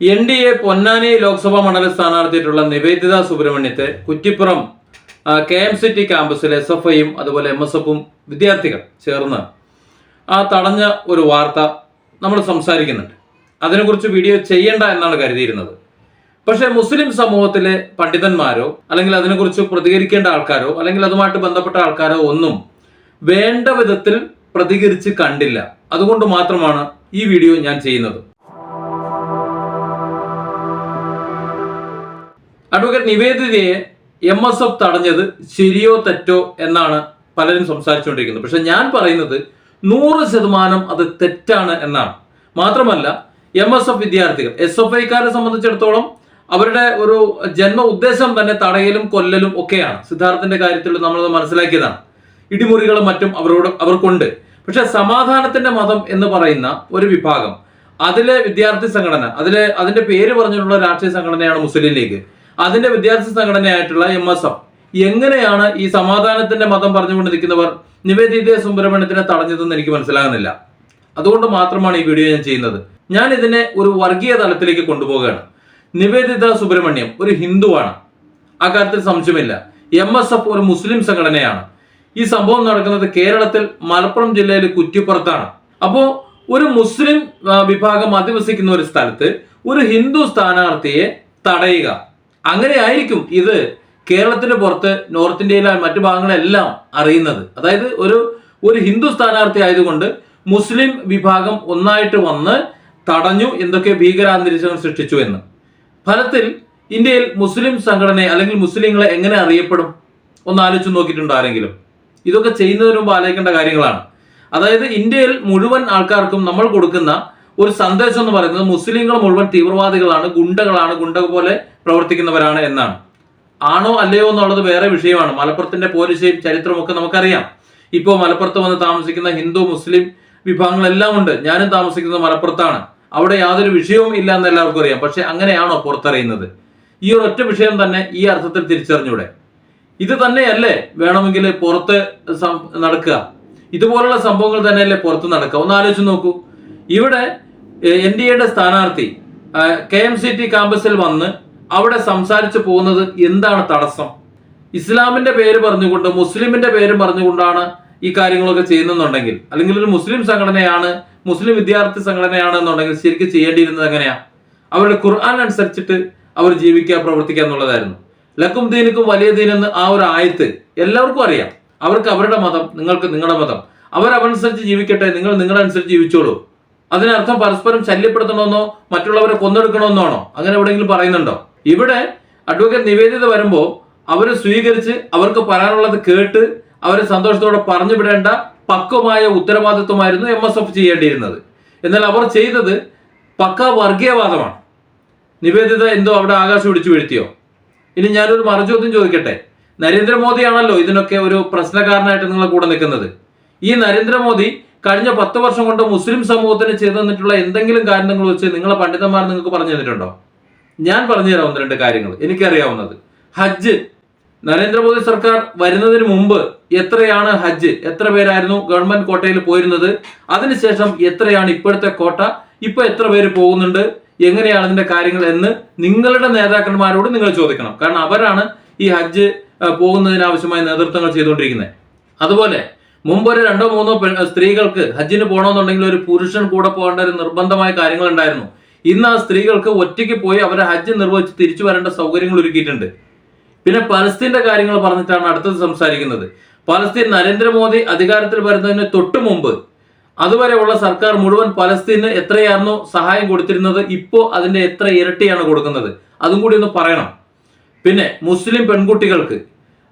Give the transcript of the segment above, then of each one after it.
N D A Ponnani Lok Sabha മണ്ഡല സ്ഥാനാർത്ഥിയായിട്ടുള്ള Nivedita സുബ്രഹ്മണ്യത്തെ Kuttippuram K M C T ക്യാമ്പസിലെ S F ഐയും അതുപോലെ M S എഫും വിദ്യാർത്ഥികൾ ചേർന്ന് ആ തടഞ്ഞ ഒരു വാർത്ത നമ്മൾ സംസാരിക്കുന്നുണ്ട്. അതിനെക്കുറിച്ച് വീഡിയോ ചെയ്യണ്ട എന്നാണ് കരുതിയിരുന്നത്. പക്ഷേ മുസ്ലിം സമൂഹത്തിലെ പണ്ഡിതന്മാരോ അല്ലെങ്കിൽ അതിനെക്കുറിച്ച് പ്രതികരിക്കേണ്ട ആൾക്കാരോ അല്ലെങ്കിൽ അതുമായിട്ട് ബന്ധപ്പെട്ട ആൾക്കാരോ ഒന്നും വേണ്ട വിധത്തിൽ പ്രതികരിച്ച് കണ്ടില്ല. അതുകൊണ്ട് മാത്രമാണ് ഈ വീഡിയോ ഞാൻ ചെയ്യുന്നത്. അഡ്വക്കേറ്റ് നിവേദിതയെ എം എസ് എഫ് തടഞ്ഞത് ശരിയോ തെറ്റോ എന്നാണ് പലരും സംസാരിച്ചുകൊണ്ടിരിക്കുന്നത്. പക്ഷെ ഞാൻ പറയുന്നത് നൂറ് ശതമാനം അത് തെറ്റാണ് എന്നാണ്. മാത്രമല്ല എം എസ് എഫ് വിദ്യാർത്ഥികൾ എസ് എഫ് ഐക്കാരെ സംബന്ധിച്ചിടത്തോളം അവരുടെ ഒരു ജന്മ ഉദ്ദേശം തന്നെ തടയലും കൊല്ലലും ഒക്കെയാണ്. സിദ്ധാർത്ഥന്റെ കാര്യത്തിൽ നമ്മൾ മനസ്സിലാക്കിയതാണ്. ഇടിമുറികളും മറ്റും അവരോട് അവർക്കുണ്ട്. പക്ഷെ സമാധാനത്തിന്റെ മതം എന്ന് പറയുന്ന ഒരു വിഭാഗം അതിലെ വിദ്യാർത്ഥി സംഘടന അതിലെ അതിന്റെ പേര് പറഞ്ഞിട്ടുള്ള രാഷ്ട്രീയ സംഘടനയാണ് മുസ്ലിം ലീഗ്. അതിന്റെ വിദ്യാർത്ഥി സംഘടനയായിട്ടുള്ള എം എസ് എഫ് എങ്ങനെയാണ് ഈ സമാധാനത്തിന്റെ മതം പറഞ്ഞുകൊണ്ട് നിൽക്കുന്നവർ നിവേദിത സുബ്രഹ്മണ്യത്തിനെ തടഞ്ഞതെന്ന് എനിക്ക് മനസ്സിലാകുന്നില്ല. അതുകൊണ്ട് മാത്രമാണ് ഈ വീഡിയോ ഞാൻ ചെയ്യുന്നത്. ഞാൻ ഇതിനെ ഒരു വർഗീയ തലത്തിലേക്ക് കൊണ്ടുപോവുകയാണ്. നിവേദിത സുബ്രഹ്മണ്യം ഒരു ഹിന്ദുവാണ്. ആ കാര്യത്തിൽ സംശയമില്ല. എം എസ് എഫ് ഒരു മുസ്ലിം സംഘടനയാണ്. ഈ സംഭവം നടക്കുന്നത് കേരളത്തിൽ മലപ്പുറം ജില്ലയിൽ കുറ്റിപ്പുറത്താണ്. അപ്പോ ഒരു മുസ്ലിം വിഭാഗം അധിവസിക്കുന്ന ഒരു സ്ഥലത്ത് ഒരു ഹിന്ദു സ്ഥാനാർത്ഥിയെ തടയുക. അങ്ങനെ ആയിരിക്കും ഇത് കേരളത്തിന് പുറത്ത് നോർത്ത് ഇന്ത്യയിലെ മറ്റു ഭാഗങ്ങളെല്ലാം അറിയുന്നത്. അതായത് ഒരു ഒരു ഹിന്ദു സ്ഥാനാർത്ഥി ആയതുകൊണ്ട് മുസ്ലിം വിഭാഗം ഒന്നായിട്ട് വന്ന് തടഞ്ഞു എന്തൊക്കെ ഭീകരാന്തരീക്ഷം സൃഷ്ടിച്ചു എന്ന്. ഫലത്തിൽ ഇന്ത്യയിൽ മുസ്ലിം സംഘടന അല്ലെങ്കിൽ മുസ്ലിങ്ങളെ എങ്ങനെ അറിയപ്പെടും? ഒന്ന് ആലോചിച്ച് നോക്കിയിട്ടുണ്ട് ആരെങ്കിലും. ഇതൊക്കെ ചെയ്യുന്നതിന് മുമ്പ് ആലോചിക്കേണ്ട കാര്യങ്ങളാണ്. അതായത് ഇന്ത്യയിൽ മുഴുവൻ ആൾക്കാർക്കും നമ്മൾ കൊടുക്കുന്ന ഒരു സന്ദേശം എന്ന് പറയുന്നത് മുസ്ലിങ്ങൾ മുഴുവൻ തീവ്രവാദികളാണ് ഗുണ്ടകളാണ് ഗുണ്ട പോലെ പ്രവർത്തിക്കുന്നവരാണ് എന്നാണ്. ആണോ അല്ലയോ എന്നുള്ളത് വേറെ വിഷയമാണ്. മലപ്പുറത്തിന്റെ പോലീസയും ചരിത്രമൊക്കെ നമുക്കറിയാം. ഇപ്പോൾ മലപ്പുറത്ത് വന്ന് താമസിക്കുന്ന ഹിന്ദു മുസ്ലിം വിഭാഗങ്ങളെല്ലാം ഉണ്ട്. ഞാനും താമസിക്കുന്നത് മലപ്പുറത്താണ്. അവിടെ യാതൊരു വിഷയവും ഇല്ല എന്ന് എല്ലാവർക്കും അറിയാം. പക്ഷെ അങ്ങനെയാണോ പുറത്തറിയുന്നത്? ഈ ഒരു ഒറ്റ വിഷയം തന്നെ ഈ അർത്ഥത്തിൽ തിരിച്ചറിഞ്ഞൂടെ. ഇത് തന്നെയല്ലേ വേണമെങ്കിൽ പുറത്ത് നടക്കുക. ഇതുപോലുള്ള സംഭവങ്ങൾ തന്നെയല്ലേ പുറത്ത് നടക്കുക? ഒന്ന് ആലോചിച്ച് നോക്കൂ. ഇവിടെ എൻ ഡി എയുടെ സ്ഥാനാർത്ഥി കെ എം സി ടി ക്യാമ്പസിൽ വന്ന് അവിടെ സംസാരിച്ചു പോകുന്നത് എന്താണ് തടസ്സം? ഇസ്ലാമിന്റെ പേര് പറഞ്ഞുകൊണ്ട് മുസ്ലിമിന്റെ പേര് പറഞ്ഞുകൊണ്ടാണ് ഈ കാര്യങ്ങളൊക്കെ ചെയ്യുന്നെന്നുണ്ടെങ്കിൽ അല്ലെങ്കിൽ ഒരു മുസ്ലിം സംഘടനയാണ് മുസ്ലിം വിദ്യാർത്ഥി സംഘടനയാണ് എന്നുണ്ടെങ്കിൽ ശരിക്കും ചെയ്യേണ്ടിയിരുന്നത് എങ്ങനെയാ? അവരുടെ ഖുർആൻ അനുസരിച്ചിട്ട് അവർ ജീവിക്കുക പ്രവർത്തിക്കുക എന്നുള്ളതായിരുന്നു. ലക്കും ദീനിക്കും വലിയ ദീനെന്ന് ആ ഒരു ആയത്ത് എല്ലാവർക്കും അറിയാം. അവർക്ക് അവരുടെ മതം നിങ്ങൾക്ക് നിങ്ങളുടെ മതം. അവരവനുസരിച്ച് ജീവിക്കട്ടെ നിങ്ങൾ നിങ്ങളുടെ അനുസരിച്ച് ജീവിച്ചോളൂ. അതിനർത്ഥം പരസ്പരം ശല്യപ്പെടുത്തണമെന്നോ മറ്റുള്ളവരെ കൊന്നെടുക്കണമെന്നോ ആണോ അങ്ങനെ എവിടെയെങ്കിലും പറയുന്നുണ്ടോ? ഇവിടെ അഡ്വക്കേറ്റ് നിവേദിത വരുമ്പോൾ അവരെ സ്വീകരിച്ച് അവർക്ക് പറയാനുള്ളത് കേട്ട് അവരെ സന്തോഷത്തോടെ പറഞ്ഞു വിടേണ്ട പക്വമായ ഉത്തരവാദിത്വമായിരുന്നു എം എസ് എഫ് ചെയ്യേണ്ടിയിരുന്നത്. എന്നാൽ അവർ ചെയ്തത് പക്ക വർഗീയവാദമാണ്. നിവേദിത എന്തോ അവിടെ ആകാശം പിടിച്ചു വീഴ്ത്തിയോ? ഇനി ഞാനൊരു മറുചോദ്യം ചോദിക്കട്ടെ. നരേന്ദ്രമോദിയാണല്ലോ ഇതിനൊക്കെ ഒരു പ്രശ്നക്കാരനായിട്ട് നിങ്ങളെ കൂടെ നിൽക്കുന്നത്. ഈ നരേന്ദ്രമോദി കഴിഞ്ഞ പത്ത് വർഷം കൊണ്ട് മുസ്ലിം സമൂഹത്തിന് ചെയ്തു തന്നിട്ടുള്ള എന്തെങ്കിലും കാര്യങ്ങൾ വെച്ച് നിങ്ങളെ പണ്ഡിതന്മാർ നിങ്ങൾക്ക് പറഞ്ഞു തന്നിട്ടുണ്ടോ? ഞാൻ പറഞ്ഞു തരാം ഒന്ന് രണ്ട് കാര്യങ്ങൾ. എനിക്കറിയാവുന്നത്. ഹജ്ജ്. നരേന്ദ്രമോദി സർക്കാർ വരുന്നതിന് മുമ്പ് എത്രയാണ് ഹജ്ജ്? എത്ര പേരായിരുന്നു ഗവൺമെന്റ് കോട്ടയിൽ പോയിരുന്നത്? അതിനുശേഷം എത്രയാണ് ഇപ്പോഴത്തെ കോട്ട? ഇപ്പൊ എത്ര പേര് പോകുന്നുണ്ട്? എങ്ങനെയാണ് അതിന്റെ കാര്യങ്ങൾ എന്ന് നിങ്ങളുടെ നേതാക്കന്മാരോട് നിങ്ങൾ ചോദിക്കണം. കാരണം അവരാണ് ഈ ഹജ്ജ് പോകുന്നതിനാവശ്യമായ നേതൃത്വങ്ങൾ ചെയ്തുകൊണ്ടിരിക്കുന്നത്. അതുപോലെ മുമ്പ് ഒരു രണ്ടോ മൂന്നോ സ്ത്രീകൾക്ക് ഹജ്ജിന് പോകണമെന്നുണ്ടെങ്കിൽ ഒരു പുരുഷൻ കൂടെ പോകേണ്ട ഒരു നിർബന്ധമായ കാര്യങ്ങൾ ഉണ്ടായിരുന്നു ഇന്ന് ആ സ്ത്രീകൾക്ക് ഒറ്റയ്ക്ക് പോയി അവരെ ഹജ്ജ് നിർവഹിച്ച് തിരിച്ചു വരേണ്ട സൗകര്യങ്ങൾ ഒരുക്കിയിട്ടുണ്ട്. പിന്നെ പലസ്തീന്റെ കാര്യങ്ങൾ പറഞ്ഞിട്ടാണ് അടുത്തത് സംസാരിക്കുന്നത്. പലസ്തീൻ നരേന്ദ്രമോദി അധികാരത്തിൽ വരുന്നതിന് തൊട്ടു മുമ്പ് അതുവരെയുള്ള സർക്കാർ മുഴുവൻ പലസ്തീന് എത്രയായിരുന്നു സഹായം കൊടുത്തിരുന്നത് ഇപ്പോൾ അതിന്റെ എത്ര ഇരട്ടിയാണ് കൊടുക്കുന്നത്? അതും കൂടി ഒന്ന് പറയണം. പിന്നെ മുസ്ലിം പെൺകുട്ടികൾക്ക്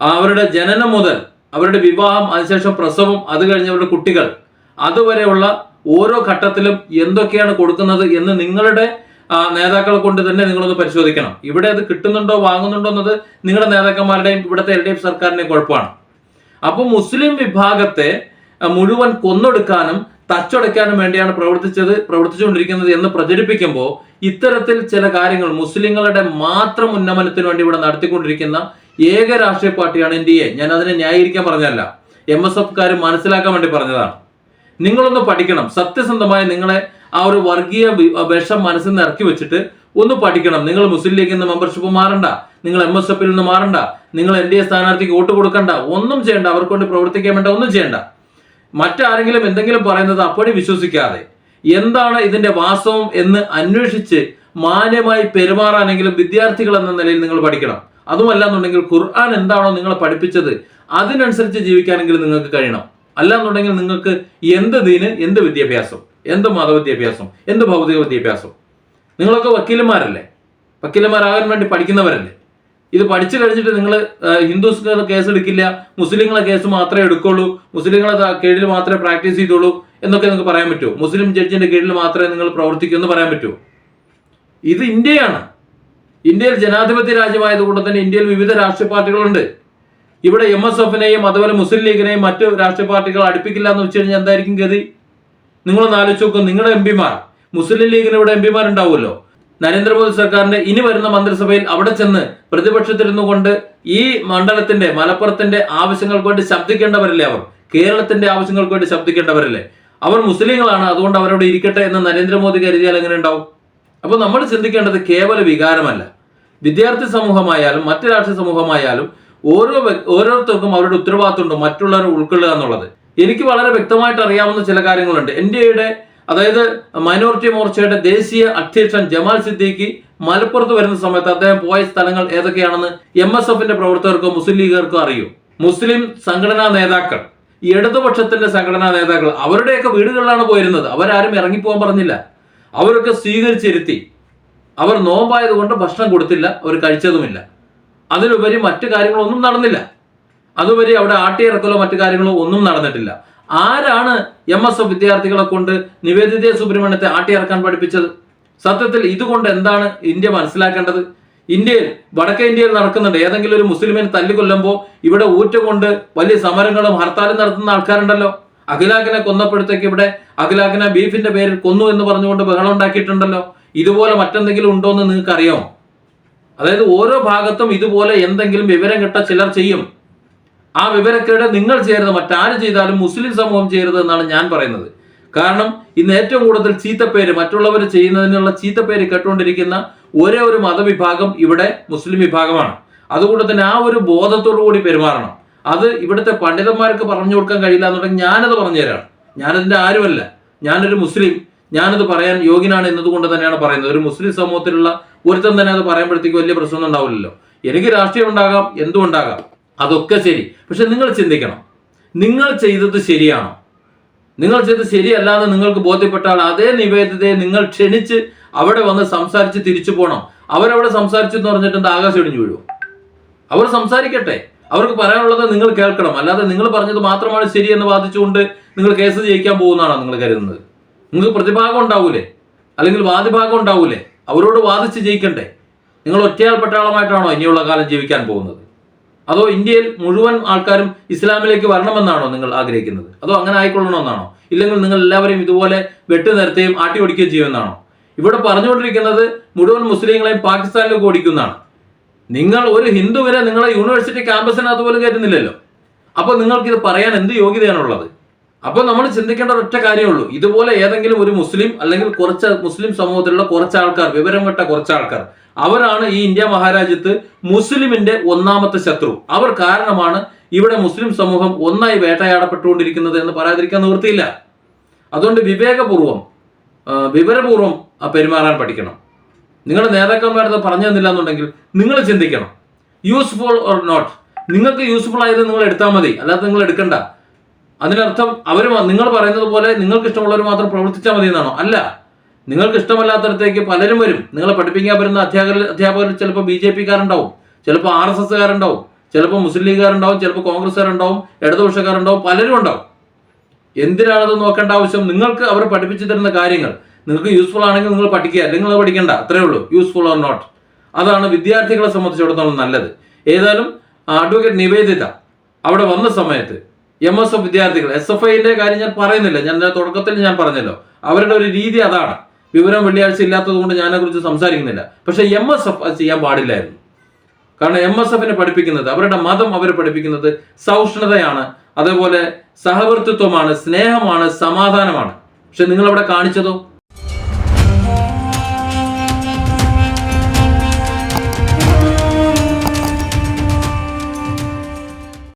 അവരുടെ ജനനം മുതൽ അവരുടെ വിവാഹം അതിനുശേഷം പ്രസവം അത് കഴിഞ്ഞ് അവരുടെ കുട്ടികൾ. അതുവരെയുള്ള ഓരോ ഘട്ടത്തിലും എന്തൊക്കെയാണ് കൊടുക്കുന്നത് എന്ന് നിങ്ങളുടെ നേതാക്കളെ കൊണ്ട് തന്നെ നിങ്ങളൊന്ന് പരിശോധിക്കണം. ഇവിടെ അത് കിട്ടുന്നുണ്ടോ വാങ്ങുന്നുണ്ടോ എന്നത് നിങ്ങളുടെ നേതാക്കന്മാരുടെയും ഇവിടുത്തെ എൽ ഡി എഫ് സർക്കാരിന്റെയും കുഴപ്പമാണ്. അപ്പോൾ മുസ്ലിം വിഭാഗത്തെ മുഴുവൻ കൊന്നൊടുക്കാനും തച്ചൊടയ്ക്കാനും വേണ്ടിയാണ് പ്രവർത്തിച്ചത് പ്രവർത്തിച്ചുകൊണ്ടിരിക്കുന്നത് എന്ന് പ്രചരിപ്പിക്കുമ്പോൾ ഇത്തരത്തിൽ ചില കാര്യങ്ങൾ മുസ്ലിങ്ങളുടെ മാത്രം ഉന്നമനത്തിന് വേണ്ടി ഇവിടെ നടത്തിക്കൊണ്ടിരിക്കുന്ന ഏക രാഷ്ട്രീയ പാർട്ടിയാണ് എൻ ഡി എ ഞാൻ അതിനെ ന്യായീകരിക്കാൻ പറഞ്ഞതല്ല. എം എസ് എഫ്കാർ മനസ്സിലാക്കാൻ വേണ്ടി പറഞ്ഞതാണ്. നിങ്ങളൊന്ന് പഠിക്കണം. സത്യസന്ധമായി നിങ്ങളെ ആ ഒരു വർഗീയ വിഷം മനസ്സിൽ നിന്ന് ഇറക്കി വെച്ചിട്ട് ഒന്ന് പഠിക്കണം. നിങ്ങൾ മുസ്ലിം ലീഗിൽ നിന്ന് മെമ്പർഷിപ്പ് മാറണ്ട. നിങ്ങൾ എം എസ് എഫിൽ നിന്ന് മാറണ്ട. നിങ്ങൾ എൻ ഡി എ സ്ഥാനാർത്ഥിക്ക് വോട്ട് കൊടുക്കണ്ട. ഒന്നും ചെയ്യണ്ട. അവർക്ക് കൊണ്ട് പ്രവർത്തിക്കാൻ വേണ്ട. ഒന്നും ചെയ്യണ്ട. മറ്റാരെങ്കിലും എന്തെങ്കിലും പറയുന്നത് അപ്പടി വിശ്വസിക്കാതെ എന്താണ് ഇതിന്റെ വാസവും എന്ന് അന്വേഷിച്ച് മാന്യമായി പെരുമാറാനെങ്കിലും വിദ്യാർത്ഥികൾ എന്ന നിലയിൽ നിങ്ങൾ പഠിക്കണം. അതുമല്ല എന്നുണ്ടെങ്കിൽ ഖുർആൻ എന്താണോ നിങ്ങളെ പഠിപ്പിച്ചത് അതിനനുസരിച്ച് ജീവിക്കാനെങ്കിലും നിങ്ങൾക്ക് കഴിയണം. അല്ല എന്നുണ്ടെങ്കിൽ നിങ്ങൾക്ക് എന്ത് ദീന് എന്ത് വിദ്യാഭ്യാസം എന്ത് മതവിദ്യാഭ്യാസം എന്ത് ഭൗതിക വിദ്യാഭ്യാസം? നിങ്ങളൊക്കെ വക്കീലന്മാരല്ലേ? വക്കീലന്മാരാകാൻ വേണ്ടി പഠിക്കുന്നവരല്ലേ? ഇത് പഠിച്ചു കഴിഞ്ഞിട്ട് നിങ്ങൾ ഹിന്ദുസ് കേസ് എടുക്കില്ല മുസ്ലിങ്ങളെ കേസ് മാത്രമേ എടുക്കുള്ളൂ മുസ്ലിങ്ങളെ കീഴിൽ മാത്രമേ പ്രാക്ടീസ് ചെയ്തോളൂ എന്നൊക്കെ നിങ്ങൾക്ക് പറയാൻ പറ്റുമോ? മുസ്ലിം ജഡ്ജിന്റെ കീഴിൽ മാത്രമേ നിങ്ങൾ പ്രവർത്തിക്കൂ എന്ന് പറയാൻ പറ്റുമോ? ഇത് ഇന്ത്യയാണ്. ഇന്ത്യയിൽ ജനാധിപത്യ രാജ്യമായതുകൊണ്ട് തന്നെ ഇന്ത്യയിൽ വിവിധ രാഷ്ട്രീയ പാർട്ടികളുണ്ട്. ഇവിടെ എം എസ് എഫിനെയും അതുപോലെ മുസ്ലിം ലീഗിനെയും മറ്റു രാഷ്ട്രീയ പാർട്ടികൾ അടുപ്പിക്കില്ല എന്ന് വെച്ച് കഴിഞ്ഞാൽ എന്തായിരിക്കും ഗതി? നിങ്ങളൊന്ന് ആലോചിച്ച് നോക്കും നിങ്ങളുടെ എം പിമാർ മുസ്ലിം ലീഗിന് ഇവിടെ എം പിമാർ ഉണ്ടാവുമല്ലോ നരേന്ദ്രമോദി സർക്കാരിന്റെ ഇനി വരുന്ന മന്ത്രിസഭയിൽ അവിടെ ചെന്ന് പ്രതിപക്ഷത്തിരുന്നു കൊണ്ട് ഈ മണ്ഡലത്തിന്റെ മലപ്പുറത്തിന്റെ ആവശ്യങ്ങൾക്ക് വേണ്ടി ശബ്ദിക്കേണ്ടവരല്ലേ അവർ? കേരളത്തിന്റെ ആവശ്യങ്ങൾക്ക് വേണ്ടി ശബ്ദിക്കേണ്ടവരല്ലേ? അവർ മുസ്ലിങ്ങളാണ് അതുകൊണ്ട് അവരവിടെ ഇരിക്കട്ടെ എന്ന് നരേന്ദ്രമോദി കരുതിയാൽ എങ്ങനെ ഉണ്ടാവും? അപ്പോൾ നമ്മൾ ചിന്തിക്കേണ്ടത് കേവല വികാരമല്ല. വിദ്യാർത്ഥി സമൂഹമായാലും മറ്റു രാഷ്ട്രീയ സമൂഹമായാലും ഓരോ ഓരോരുത്തർക്കും അവരുടെ ഉത്തരവാദിത്വമുണ്ട് മറ്റുള്ളവരെ ഉൾക്കൊള്ളുക എന്നുള്ളത്. എനിക്ക് വളരെ വ്യക്തമായിട്ട് അറിയാവുന്ന ചില കാര്യങ്ങളുണ്ട്. ഇന്ത്യയുടെ അതായത് മൈനോറിറ്റി മോർച്ചയുടെ ദേശീയ അധ്യക്ഷൻ ജമാൽ സിദ്ദീഖി മലപ്പുറത്ത് വരുന്ന സമയത്ത് അദ്ദേഹം പോയ സ്ഥലങ്ങൾ ഏതൊക്കെയാണെന്ന് എം എസ് എഫിന്റെ പ്രവർത്തകർക്കോ മുസ്ലിം ലീഗുകാർക്കോ അറിയൂ? മുസ്ലിം സംഘടനാ നേതാക്കൾ ഇടതുപക്ഷത്തിന്റെ സംഘടനാ നേതാക്കൾ അവരുടെയൊക്കെ വീടുകളിലാണ് പോയിരുന്നത്. അവരാരും ഇറങ്ങിപ്പോകാൻ പറഞ്ഞില്ല. അവരൊക്കെ സ്വീകരിച്ചിരുത്തി. അവർ നോമ്പായതുകൊണ്ട് ഭക്ഷണം കൊടുത്തില്ല അവർ കഴിച്ചതുമില്ല. അതിലുപരി മറ്റു കാര്യങ്ങളൊന്നും നടന്നില്ല. അതുവരെ അവിടെ ആട്ടിയിറക്കലോ മറ്റു കാര്യങ്ങളോ ഒന്നും നടന്നിട്ടില്ല. ആരാണ് എം എസ് എഫ് വിദ്യാർത്ഥികളെ കൊണ്ട് നിവേദിത സുബ്രഹ്മണ്യത്തെ ആട്ടിയിറക്കാൻ പഠിപ്പിച്ചത്? സത്യത്തിൽ ഇതുകൊണ്ട് എന്താണ് ഇന്ത്യ മനസ്സിലാക്കേണ്ടത്? ഇന്ത്യയിൽ വടക്കേ ഇന്ത്യയിൽ നടക്കുന്നുണ്ട്. ഏതെങ്കിലും ഒരു മുസ്ലിമിനെ തല്ലിക്കൊല്ലുമ്പോൾ ഇവിടെ ഊറ്റ കൊണ്ട് വലിയ സമരങ്ങളും ഹർത്താലും നടത്തുന്ന ആൾക്കാരുണ്ടല്ലോ. അഖിലാഖിനെ കൊന്നപ്പോഴത്തേക്ക് ഇവിടെ അഖിലാഖിനെ ബീഫിന്റെ പേരിൽ കൊന്നു എന്ന് പറഞ്ഞുകൊണ്ട് ബഹളം ഉണ്ടാക്കിയിട്ടുണ്ടല്ലോ. ഇതുപോലെ മറ്റെന്തെങ്കിലും ഉണ്ടോ എന്ന് നിങ്ങൾക്ക് അറിയാമോ അതായത് ഓരോ ഭാഗത്തും ഇതുപോലെ എന്തെങ്കിലും വിവരം കിട്ട ചിലർ ചെയ്യും. ആ വിവരക്കേട് നിങ്ങൾ ചെയ്യരുത് മറ്റാര് ചെയ്താലും മുസ്ലിം സമൂഹം ചെയ്യരുത് എന്നാണ് ഞാൻ പറയുന്നത്. കാരണം ഇന്ന് ഏറ്റവും കൂടുതൽ ചീത്തപ്പേര് മറ്റുള്ളവർ ചെയ്യുന്നതിനുള്ള ചീത്തപ്പേര് കേട്ടുകൊണ്ടിരിക്കുന്ന ഒരേ ഒരു മതവിഭാഗം ഇവിടെ മുസ്ലിം വിഭാഗമാണ്. അതുകൊണ്ട് തന്നെ ആ ഒരു ബോധത്തോടു കൂടി പെരുമാറണം. അത് ഇവിടുത്തെ പണ്ഡിതന്മാർക്ക് പറഞ്ഞു കൊടുക്കാൻ കഴിയില്ല എന്നുണ്ടെങ്കിൽ ഞാനത് പറഞ്ഞു തരാണ് ഞാനതിന്റെ ആരുമല്ല. ഞാനൊരു മുസ്ലിം. ഞാനത് പറയാൻ യോഗ്യനാണ് എന്നതുകൊണ്ട് തന്നെയാണ് പറയുന്നത്. ഒരു മുസ്ലിം സമൂഹത്തിലുള്ള ഒരുത്തൻ തന്നെ അത് പറയുമ്പോഴത്തേക്ക് വലിയ പ്രശ്നമൊന്നും ഉണ്ടാവില്ലല്ലോ. എനിക്ക് രാഷ്ട്രീയം ഉണ്ടാകാം എന്തും ഉണ്ടാകാം അതൊക്കെ ശരി. പക്ഷെ നിങ്ങൾ ചിന്തിക്കണം. നിങ്ങൾ ചെയ്തത് ശരിയാണോ? നിങ്ങൾ ചെയ്തത് ശരിയല്ല എന്ന് നിങ്ങൾക്ക് ബോധ്യപ്പെട്ടാൽ അതേ നിവേദിതയെ നിങ്ങൾ ക്ഷണിച്ച് അവിടെ വന്ന് സംസാരിച്ച് തിരിച്ചു പോകണം അവരവിടെ സംസാരിച്ചു എന്ന് പറഞ്ഞിട്ട് ആകാശം ഇടിഞ്ഞു വീഴും അവർ സംസാരിക്കട്ടെ. അവർക്ക് പറയാനുള്ളത് നിങ്ങൾ കേൾക്കണം. അല്ലാതെ നിങ്ങൾ പറഞ്ഞത് മാത്രമാണ് ശരി എന്ന് വാദിച്ചുകൊണ്ട് നിങ്ങൾ കേസ് ജയിക്കാൻ പോകുന്നതാണോ നിങ്ങൾ കരുതുന്നത്? നിങ്ങൾക്ക് പ്രതിഭാഗം ഉണ്ടാവൂലേ? അല്ലെങ്കിൽ വാദിഭാഗം ഉണ്ടാവൂലേ? അവരോട് വാദിച്ച് ജയിക്കണ്ടേ? നിങ്ങൾ ഒറ്റയാൾ പട്ടാളമായിട്ടാണോ ഇനിയുള്ള കാലം ജീവിക്കാൻ പോകുന്നത്? അതോ ഇന്ത്യയിൽ മുഴുവൻ ആൾക്കാരും ഇസ്ലാമിലേക്ക് വരണമെന്നാണോ നിങ്ങൾ ആഗ്രഹിക്കുന്നത്? അതോ അങ്ങനെ ആയിക്കൊള്ളണമെന്നാണോ? ഇല്ലെങ്കിൽ നിങ്ങൾ എല്ലാവരെയും ഇതുപോലെ വെട്ടി നിരത്തുകയും ആട്ടി ഓടിക്കുകയും ചെയ്യുമെന്നാണോ? ഇവിടെ പറഞ്ഞുകൊണ്ടിരിക്കുന്നത് മുഴുവൻ മുസ്ലിങ്ങളെയും പാകിസ്ഥാനിലേക്ക് ഓടിക്കുന്നതാണ്. നിങ്ങൾ ഒരു ഹിന്ദുവിനെ നിങ്ങളെ യൂണിവേഴ്സിറ്റി ക്യാമ്പസിനകത്ത് പോലും കയറ്റുന്നില്ലല്ലോ. അപ്പോൾ നിങ്ങൾക്ക് ഇത് പറയാൻ എന്ത് യോഗ്യതയാണുള്ളത്? അപ്പോൾ നമ്മൾ ചിന്തിക്കേണ്ട ഒറ്റ കാര്യമുള്ളൂ. ഇതുപോലെ ഏതെങ്കിലും ഒരു മുസ്ലിം അല്ലെങ്കിൽ കുറച്ച് മുസ്ലിം സമൂഹത്തിലുള്ള കുറച്ച് ആൾക്കാർ വിവരം കെട്ട കുറച്ച് ആൾക്കാർ അവരാണ് ഈ ഇന്ത്യ മഹാരാജ്യത്ത് മുസ്ലിമിന്റെ ഒന്നാമത്തെ ശത്രു. അവർ കാരണമാണ് ഇവിടെ മുസ്ലിം സമൂഹം ഒന്നായി വേട്ടയാടപ്പെട്ടുകൊണ്ടിരിക്കുന്നത് എന്ന് പറയാതിരിക്കാൻ നിവൃത്തിയില്ല. അതുകൊണ്ട് വിവേകപൂർവം വിവരപൂർവം പെരുമാറാൻ പഠിക്കണം. നിങ്ങളുടെ നേതാക്കന്മാരത് പറഞ്ഞു തന്നില്ല എന്നുണ്ടെങ്കിൽ നിങ്ങൾ ചിന്തിക്കണം. യൂസ്ഫുൾ ഓർ നോട്ട് നിങ്ങൾക്ക് യൂസ്ഫുൾ ആയത് നിങ്ങൾ എടുത്താൽ മതി. അല്ലാതെ നിങ്ങൾ എടുക്കണ്ട. അതിനർത്ഥം അവർ നിങ്ങൾ പറയുന്നത് പോലെ നിങ്ങൾക്ക് ഇഷ്ടമുള്ളവർ മാത്രം പ്രവർത്തിച്ചാൽ മതി എന്നാണോ? അല്ല. നിങ്ങൾക്ക് ഇഷ്ടമല്ലാത്തടത്തേക്ക് പലരും വരും. നിങ്ങളെ പഠിപ്പിക്കാൻ വരുന്ന അധ്യാപകർ അധ്യാപകർ ചിലപ്പോൾ ബി ജെ പിക്കാരുണ്ടാവും. ചിലപ്പോൾ ആർ എസ് എസ്സുകാരുണ്ടാവും. ചിലപ്പോൾ മുസ്ലിം ലീഗുകാരുണ്ടാവും. ചിലപ്പോൾ കോൺഗ്രസ്സുകാരുണ്ടാവും. ഇടതുപക്ഷക്കാരുണ്ടാവും. പലരും ഉണ്ടാവും. എന്തിനാണത് നോക്കേണ്ട ആവശ്യം? നിങ്ങൾക്ക് അവർ പഠിപ്പിച്ചു തരുന്ന കാര്യങ്ങൾ. നിങ്ങൾക്ക് യൂസ്ഫുൾ ആണെങ്കിൽ നിങ്ങൾ പഠിക്കുക അല്ലെങ്കിൽ നിങ്ങൾ പഠിക്കേണ്ട അത്രേ ഉള്ളൂ. യൂസ്ഫുൾ ഓർ നോട്ട് അതാണ് വിദ്യാർത്ഥികളെ സംബന്ധിച്ചിടത്തോളം നല്ലത്. ഏതായാലും അഡ്വക്കേറ്റ് നിവേദിത അവിടെ വന്ന സമയത്ത് എം എസ് എഫ് വിദ്യാർത്ഥികൾ എസ് എഫ് ഐന്റെ കാര്യം ഞാൻ പറയുന്നില്ല ഞാൻ തുടക്കത്തിൽ ഞാൻ പറഞ്ഞല്ലോ. അവരുടെ ഒരു രീതി അതാണ്. വിവരം വെള്ളിയാഴ്ച ഇല്ലാത്തത് കൊണ്ട് ഞാനെക്കുറിച്ച് സംസാരിക്കുന്നില്ല. പക്ഷേ എം എസ് എഫ് അത് ചെയ്യാൻ പാടില്ലായിരുന്നു. കാരണം എം എസ് എഫിനെ പഠിപ്പിക്കുന്നത് അവരുടെ മതം അവരെ പഠിപ്പിക്കുന്നത് സൗഷ്ണതയാണ് അതേപോലെ സഹവർത്തിത്വമാണ് സ്നേഹമാണ് സമാധാനമാണ്. പക്ഷെ നിങ്ങൾ അവിടെ കാണിച്ചതോ?